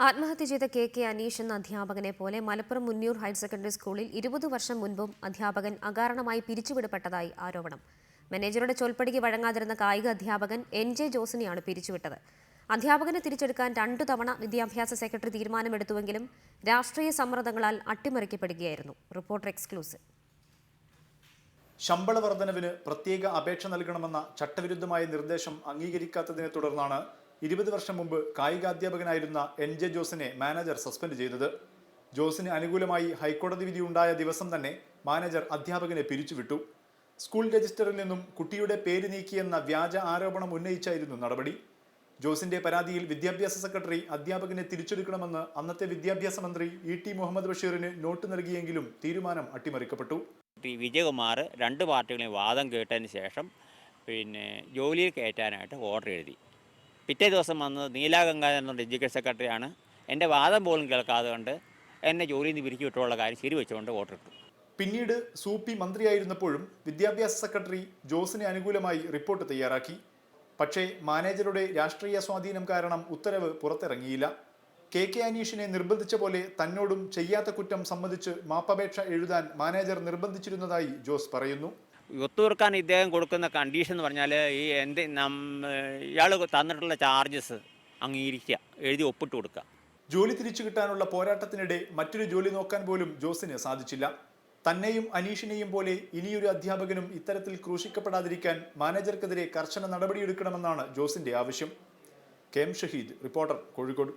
ആത്മഹത്യ ചെയ്ത K K Aneesh എന്ന അധ്യാപകനെ പോലെ മലപ്പുറം മുന്നൂർ ഹയർ സെക്കൻഡറി സ്കൂളിൽ ഇരുപത് വർഷം മുൻപും അധ്യാപകൻ അകാരണമായി പിരിച്ചുവിടപ്പെട്ടതായി ആരോപണം. മാനേജറുടെ ചൊൽപ്പടിക്ക് വഴങ്ങാതിരുന്ന കായിക അധ്യാപകൻ എൻ ജെ ജോസിനെയാണ് പിരിച്ചുവിട്ടത്. അധ്യാപകനെ തിരിച്ചെടുക്കാൻ രണ്ടു തവണ വിദ്യാഭ്യാസ സെക്രട്ടറി തീരുമാനമെടുത്തുവെങ്കിലും രാഷ്ട്രീയ സമ്മർദ്ദങ്ങളാൽ അട്ടിമറിക്കപ്പെടുകയായിരുന്നു. Reporter exclusive. ശമ്പള വർധനവിന് പ്രത്യേക അപേക്ഷ നൽകണമെന്ന ചട്ടവിരുദ്ധമായ നിർദ്ദേശം അംഗീകരിക്കാത്തതിനെ തുടർന്നാണ് ഇരുപത് വർഷം മുമ്പ് കായികാധ്യാപകനായിരുന്ന എൻ ജെ ജോസിനെ മാനേജർ സസ്പെൻഡ് ചെയ്തത്. ജോസിന് അനുകൂലമായി ഹൈക്കോടതി വിധി ഉണ്ടായ ദിവസം തന്നെ മാനേജർ അധ്യാപകനെ പിരിച്ചുവിട്ടു. സ്കൂൾ രജിസ്റ്ററിൽ നിന്നും കുട്ടിയുടെ പേര് നീക്കിയെന്ന വ്യാജ ആരോപണം ഉന്നയിച്ചായിരുന്നു നടപടി. ജോസിന്റെ പരാതിയിൽ വിദ്യാഭ്യാസ സെക്രട്ടറി അധ്യാപകനെ തിരിച്ചെടുക്കണമെന്ന് അന്നത്തെ വിദ്യാഭ്യാസ മന്ത്രി ഇ ടി മുഹമ്മദ് ബഷീറിന് നോട്ട് നൽകിയെങ്കിലും തീരുമാനം അട്ടിമറിക്കപ്പെട്ടു. ടി വിജയകുമാർ രണ്ട് പാർട്ടികളെയും വാദം കേട്ടതിന് ശേഷം പിന്നെ ജോലിയിൽ കയറ്റാനായിട്ട് ഓർഡർ എഴുതി. പിറ്റേ ദിവസം വന്നത് നീലാഗംഗാധരൻ എന്ന എഡ്യൂക്കേഷൻ സെക്രട്ടറിയാണ്. എന്റെ വാദം പോലും കേൾക്കാതെ കൊണ്ട് എന്നെ ജോലിയിൽ നിന്ന് പിരിച്ചു വിട്ടുള്ള കാര്യം ശരിവെച്ചുകൊണ്ട് വോട്ടിട്ടു പിന്നീട് സൂപ്പി മന്ത്രിയായിരുന്നപ്പോഴും വിദ്യാഭ്യാസ സെക്രട്ടറി ജോസിന് അനുകൂലമായി റിപ്പോർട്ട് തയ്യാറാക്കി. പക്ഷേ മാനേജറുടെ രാഷ്ട്രീയ സ്വാധീനം കാരണം ഉത്തരവ് പുറത്തിറങ്ങിയില്ല. കെ കെ അനീഷിനെ നിർബന്ധിച്ച പോലെ തന്നോടും ചെയ്യാത്ത കുറ്റം സംബന്ധിച്ച് മാപ്പപേക്ഷ എഴുതാൻ മാനേജർ നിർബന്ധിച്ചിരുന്നതായി ജോസ് പറയുന്നു. ഒത്തുതീർക്കാൻ ഇദ്ദേഹം കൊടുക്കുന്ന കണ്ടീഷൻ എന്ന് പറഞ്ഞാൽ ഈ എന്ത് ഇയാൾ തന്നിട്ടുള്ള ചാർജസ് അംഗീകരിക്കുക എഴുതി ഒപ്പിട്ട് കൊടുക്കുക. ജോലി തിരിച്ചു കിട്ടാനുള്ള പോരാട്ടത്തിനിടെ മറ്റൊരു ജോലി നോക്കാൻ പോലും ജോസിന് സാധിച്ചില്ല. തന്നെയും അനീഷിനെയും പോലെ ഇനിയൊരു അധ്യാപകനും ഇത്തരത്തിൽ ക്രൂശിക്കപ്പെടാതിരിക്കാൻ മാനേജർക്കെതിരെ കർശന നടപടിയെടുക്കണമെന്നാണ് ജോസിന്റെ ആവശ്യം. K M Shaheed reporter Kozhikode.